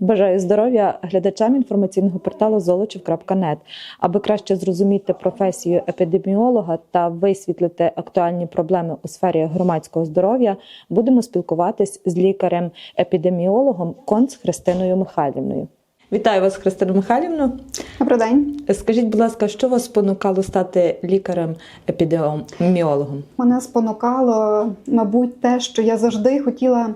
Бажаю здоров'я глядачам інформаційного порталу золочів.нет. Аби краще зрозуміти професію епідеміолога та висвітлити актуальні проблеми у сфері громадського здоров'я, будемо спілкуватись з лікарем-епідеміологом Конц Христиною Михайлівною. Вітаю вас, Христина Михайлівна. Добрий день. Скажіть, будь ласка, що вас спонукало стати лікарем-епідеміологом? Мене спонукало, мабуть, те, що я завжди хотіла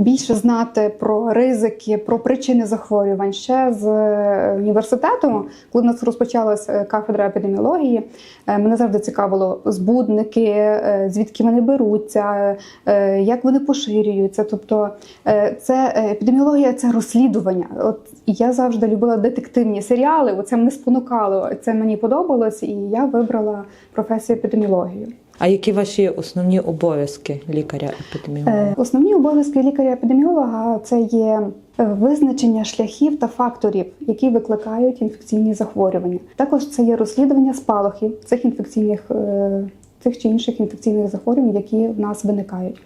більше знати про ризики, про причини захворювань. Ще з е, університету, коли в нас розпочалася кафедра епідеміології, е, мене завжди цікавило збудники, е, звідки вони беруться, е, як вони поширюються. Тобто, е, це е, епідеміологія це розслідування. От я завжди любила детективні серіали. Оце мене спонукало. Це мені подобалось, і я вибрала професію епідеміологію. А які ваші основні обов'язки лікаря-епідеміолога? Е, Основні обов'язки лікаря-епідеміолога це є е, визначення шляхів та факторів, які викликають інфекційні захворювання. Також це є розслідування спалахів цих інфекційних е, цих чи інших інфекційних захворювань, які в нас виникають.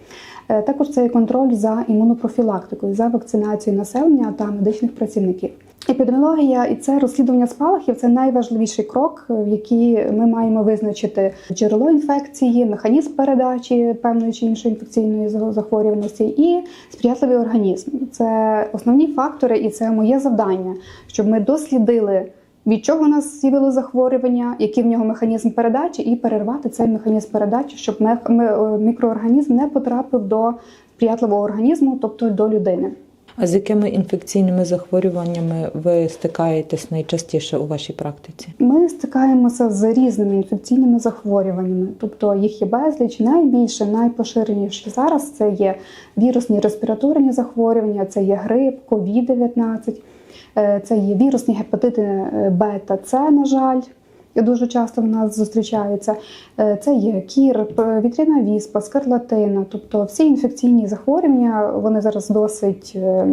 Також це є контроль за імунопрофілактикою, за вакцинацією населення та медичних працівників. Епідеміологія і це розслідування спалахів це найважливіший крок, в який ми маємо визначити джерело інфекції, механізм передачі певної чи іншої інфекційної захворюваності і сприятливий організм. Це основні фактори, і це моє завдання, щоб ми дослідили. Від чого у нас з'явило захворювання, який в нього механізм передачі, і перервати цей механізм передачі, щоб е, мікроорганізм не потрапив до сприятливого організму, тобто до людини. А з якими інфекційними захворюваннями ви стикаєтесь найчастіше у вашій практиці? Ми стикаємося з різними інфекційними захворюваннями, тобто їх є безліч. Найбільше, найпоширеніші зараз це є вірусні респіраторні захворювання, це є грип, COVID-19, е, це є вірусні гепатити е, Б С, на жаль. Дуже часто в нас зустрічаються. Е, Це є кір, п- вітряна віспа, скарлатина. Тобто всі інфекційні захворювання вони зараз досить е,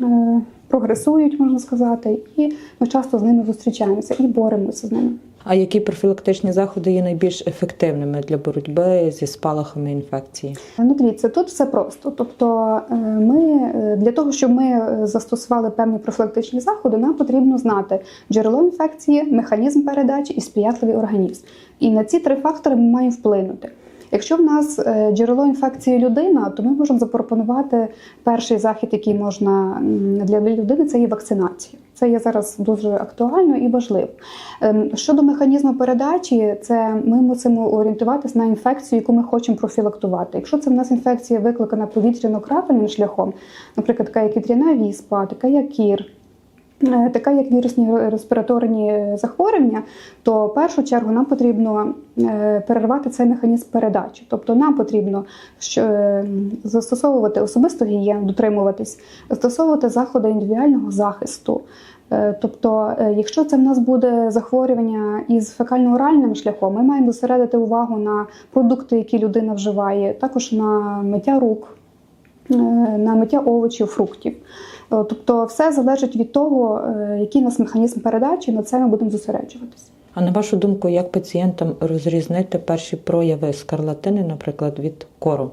е, прогресують, можна сказати, і ми часто з ними зустрічаємося і боремося з ними. А які профілактичні заходи є найбільш ефективними для боротьби зі спалахами інфекції? Ну, дивіться, тут все просто. Тобто, е, ми е, для того, щоб ми е, застосували певні профілактичні заходи, нам потрібно знати джерело інфекції, механізм передачі і сприятливий організм. І на ці три фактори ми маємо вплинути. Якщо в нас е, джерело інфекції людина, то ми можемо запропонувати перший захід, який можна для людини, це є вакцинація. Це є зараз дуже актуально і важливо. Ем, Щодо механізму передачі, це ми мусимо орієнтуватися на інфекцію, яку ми хочемо профілактувати. Якщо це в нас інфекція викликана повітряно-крапельним шляхом, наприклад, така як вітряна віспа, така як кір. Е, Така як вірусні респіраторні захворювання, то в першу чергу нам потрібно е, перервати цей механізм передачі. Тобто нам потрібно е, застосовувати особисту гігієну, дотримуватись, застосовувати заходи індивідуального захисту. Тобто, якщо це в нас буде захворювання із фекально-оральним шляхом, ми маємо зосередити увагу на продукти, які людина вживає, також на миття рук, на миття овочів, фруктів. Е, Тобто, все залежить від того, е, який у нас механізм передачі, на це ми будемо зосереджуватися. А на вашу думку, як пацієнтам розрізнити перші прояви скарлатини, наприклад, від кору?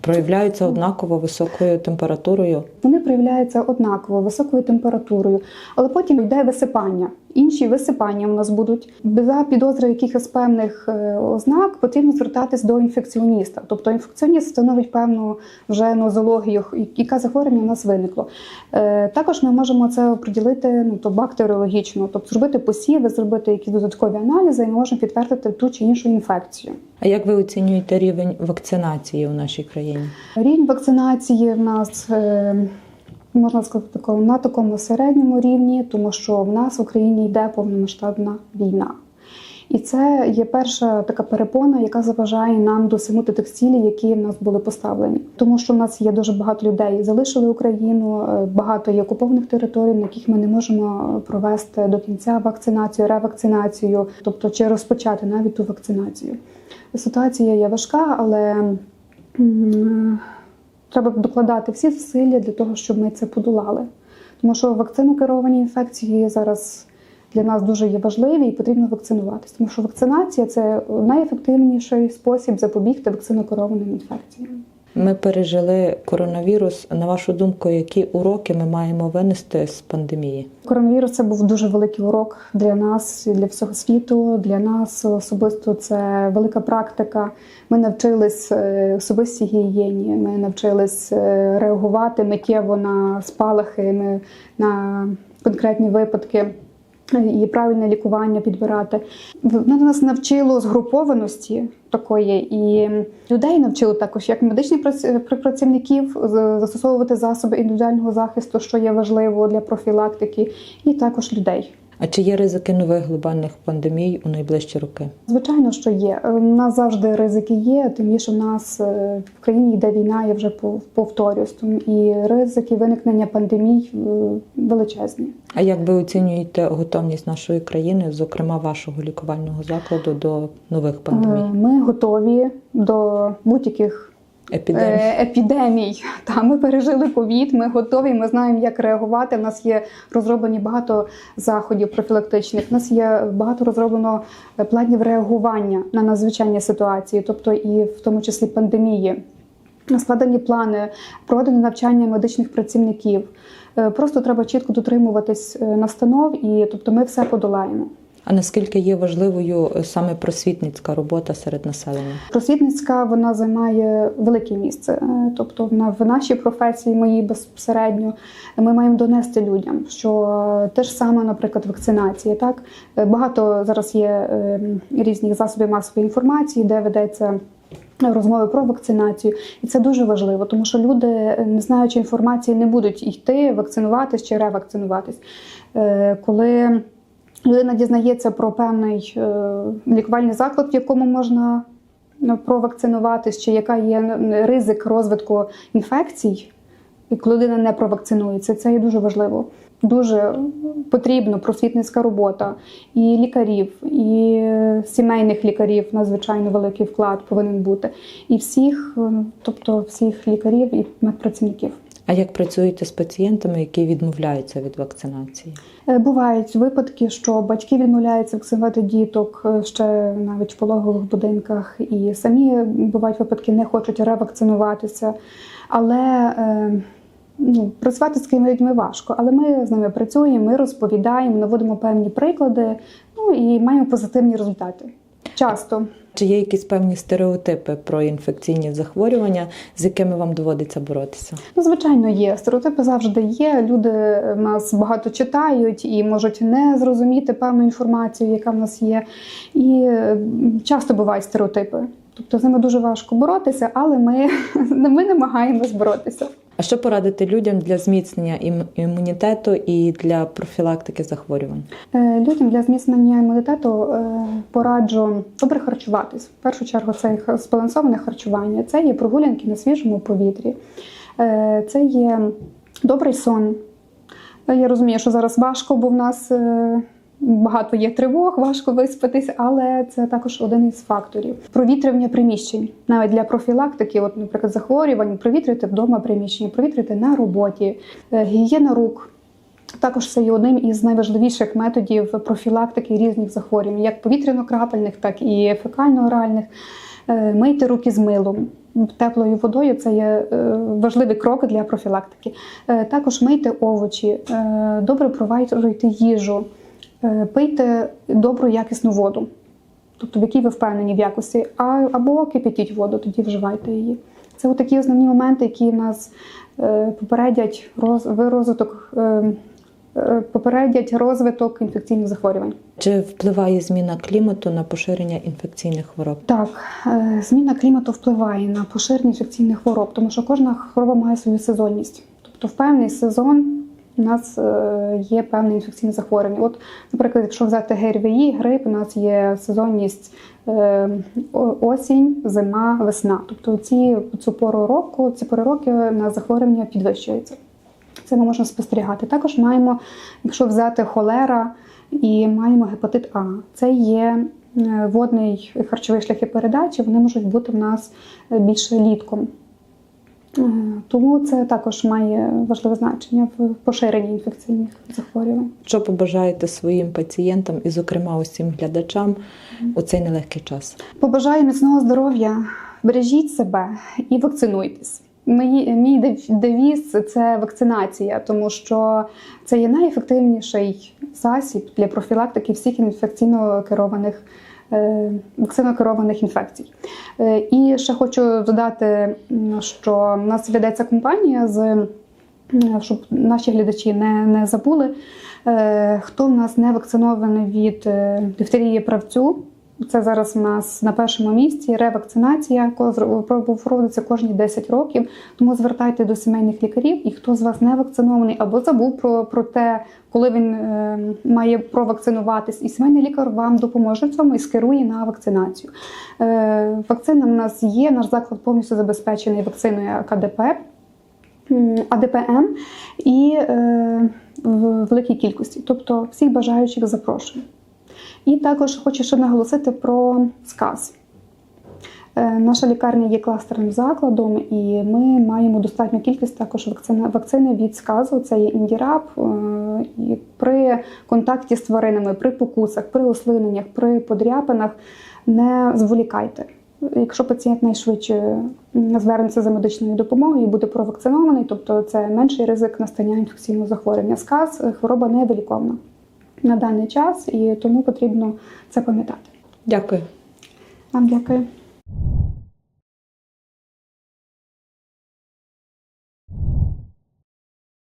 Проявляються однаково високою температурою. Вони проявляються однаково високою температурою, але потім йде висипання. Інші висипання в нас будуть за підозри якихось певних е, ознак потрібно звертатись до інфекціоніста. Тобто інфекціоніст встановить певну вже нозологію, яка захворювання в нас виникло. Е, Також ми можемо це оприділити ну, то бактеріологічно, тобто зробити посіви, зробити якісь додаткові аналізи, і ми можемо підтвердити ту чи іншу інфекцію. А як ви оцінюєте рівень вакцинації у нашій країні? Рівень вакцинації в нас е, можна сказати на такому середньому рівні, тому що в нас в Україні йде повномасштабна війна. І це є перша така перепона, яка заважає нам досягнути тих цілей, які в нас були поставлені. Тому що в нас є дуже багато людей, залишили Україну, е, багато є окупованих територій, на яких ми не можемо провести до кінця вакцинацію, ревакцинацію, тобто чи розпочати навіть ту вакцинацію. Ситуація є важка, але треба докладати всі зусилля для того, щоб ми це подолали. Тому що вакцинокеровані інфекції зараз для нас дуже є важливі і потрібно вакцинуватися. Тому що вакцинація це найефективніший спосіб запобігти вакцинокерованим інфекціям. Ми пережили коронавірус. На вашу думку, які уроки ми маємо винести з пандемії? Коронавірус це був дуже великий урок для нас, і для всього світу. Для нас особисто це велика практика. Ми навчились е, особистій гігієні. Ми навчились е, реагувати миттєво на спалахи, на конкретні випадки. І правильне лікування підбирати. Воно нас навчило згрупованості такої, і людей навчило також, як медичних прац- працівників застосовувати засоби індивідуального захисту, що є важливо для профілактики, і також людей. А чи є ризики нових глобальних пандемій у найближчі роки? Звичайно, що є. Е, У нас завжди ризики є, тим більше в нас е, в країні йде війна, я вже пов- повторюсь. І ризики виникнення пандемій е, величезні. А як ви оцінюєте готовність нашої країни, зокрема вашого лікувального закладу, до нових пандемій? Ми готові до будь-яких Епідемій? е, епідемій. Та ми пережили ковід. Ми готові. Ми знаємо, як реагувати. У нас є розроблені багато заходів профілактичних. У нас є багато розроблено е, планів реагування на надзвичайні ситуації, тобто і в тому числі пандемії. Складені плани, проведені навчання медичних працівників. Е, Просто треба чітко дотримуватись настанов, і тобто ми все подолаємо. А наскільки є важливою е, саме просвітницька робота серед населення? Просвітницька вона займає велике місце. Е, Тобто на в нашій професії, моїй безпосередньо, ми маємо донести людям, що те ж саме, наприклад, вакцинація. Так Е, багато зараз є е, різних засобів масової інформації, де ведеться. Розмови про вакцинацію, і це дуже важливо, тому що люди, е, не знаючи інформації, не будуть йти вакцинуватись чи ревакцинуватись. Е, Коли людина дізнається про певний е, лікувальний заклад, в якому можна ну, провакцинуватись, чи яка є ризик розвитку інфекцій, і коли людина не провакцинується, це є дуже важливо. Дуже потрібна просвітницька робота і лікарів, і сімейних лікарів надзвичайно великий вклад повинен бути. І всіх, е, тобто всіх лікарів і медпрацівників. А як працюєте з пацієнтами, які відмовляються від вакцинації? Е, Бувають випадки, що батьки відмовляються вакцинувати діток е, ще навіть в пологових будинках, і самі бувають випадки, не хочуть ревакцинуватися. Але е, ну, працювати з такими людьми важко. Але ми з ними працюємо, ми розповідаємо, наводимо певні приклади, ну і маємо позитивні результати. Часто. Чи є якісь певні стереотипи про інфекційні захворювання, з якими вам доводиться боротися? Ну, звичайно, є. Стереотипи завжди є. Люди нас багато читають і можуть не зрозуміти певну інформацію, яка в нас є. І е, часто бувають стереотипи. Тобто з ними дуже важко боротися, але ми, ми намагаємось боротися. А що порадити людям для зміцнення імунітету і для профілактики захворювань? Е, Людям для зміцнення імунітету е, пораджу добре харчуватись. В першу чергу це збалансоване харчування, це є прогулянки на свіжому повітрі, Е, це є добрий сон. Я розумію, що зараз важко, бо в нас багато є тривог, важко виспатись, але це також один із факторів. Провітрювання приміщень навіть для профілактики, от, наприклад, захворювань, провітрювати вдома приміщення, провітрювати на роботі, Е, гігієна рук. Також це є одним із найважливіших методів профілактики різних захворювань, як повітряно-крапельних, так і фекально-оральних. Е, Мийте руки з милом. Теплою водою це є е, важливий крок для профілактики. Також мийте овочі, добре провайдуйте їжу, пийте добру якісну воду, тобто в якій ви впевнені в якості, а, або кипятіть воду, тоді вживайте її. Це такі основні моменти, які нас е, попередять розвиток, е, е, попередять розвиток інфекційних захворювань. Чи впливає зміна клімату на поширення інфекційних хвороб? Так, е, зміна клімату впливає на поширення інфекційних хвороб, тому що кожна хвороба має свою сезонність. Тобто в певний сезон у нас е, є певне інфекційне захворювання. От, наприклад, якщо взяти ГРВІ, грип, у нас є сезонність е, осінь, зима, весна. Тобто ці цю пору року, ці пори роки на захворювання підвищується. Це ми можемо спостерігати. Також маємо, якщо взяти холера і маємо гепатит А, це є е, водний і харчовий шляхи передачі, вони можуть бути в нас більше літком. Тому це також має важливе значення в поширенні інфекційних захворювань. Що побажаєте своїм пацієнтам і, зокрема, усім глядачам у цей нелегкий час? Побажаю міцного здоров'я, бережіть себе і вакцинуйтесь. Мій, мій девіз це вакцинація, тому що це є найефективніший засіб для профілактики всіх інфекційно керованих вакцинокерованих інфекцій. Е, І ще хочу додати, що в нас ведеться компанія з щоб наші глядачі не, не забули, е, хто в нас не вакцинований від е, дифтерії правцю. Це зараз у нас на першому місці ревакцинація, проводиться кожні 10 років. Тому звертайте до сімейних лікарів, і хто з вас не вакцинований або забув про, про те, коли він е, має провакцинуватись, і сімейний лікар вам допоможе в цьому і скерує на вакцинацію. Е, вакцина в нас є, наш заклад повністю забезпечений вакциною КДП. АДПМ і е, в великій кількості, тобто всіх бажаючих запрошую. І також хочу ще наголосити про сказ. Е, Наша лікарня є кластерним закладом, і ми маємо достатню кількість також вакцини, вакцини від сказу. Це є індіраб. Е, І при контакті з тваринами, при покусах, при ослиненнях, при подряпинах не зволікайте. Якщо пацієнт найшвидше звернеться за медичною допомогою і буде провакцинований, тобто це менший ризик настання інфекційного захворювання. Сказ е, хвороба невиліковна на даний час, і тому потрібно це пам'ятати. Дякую. Вам дякую.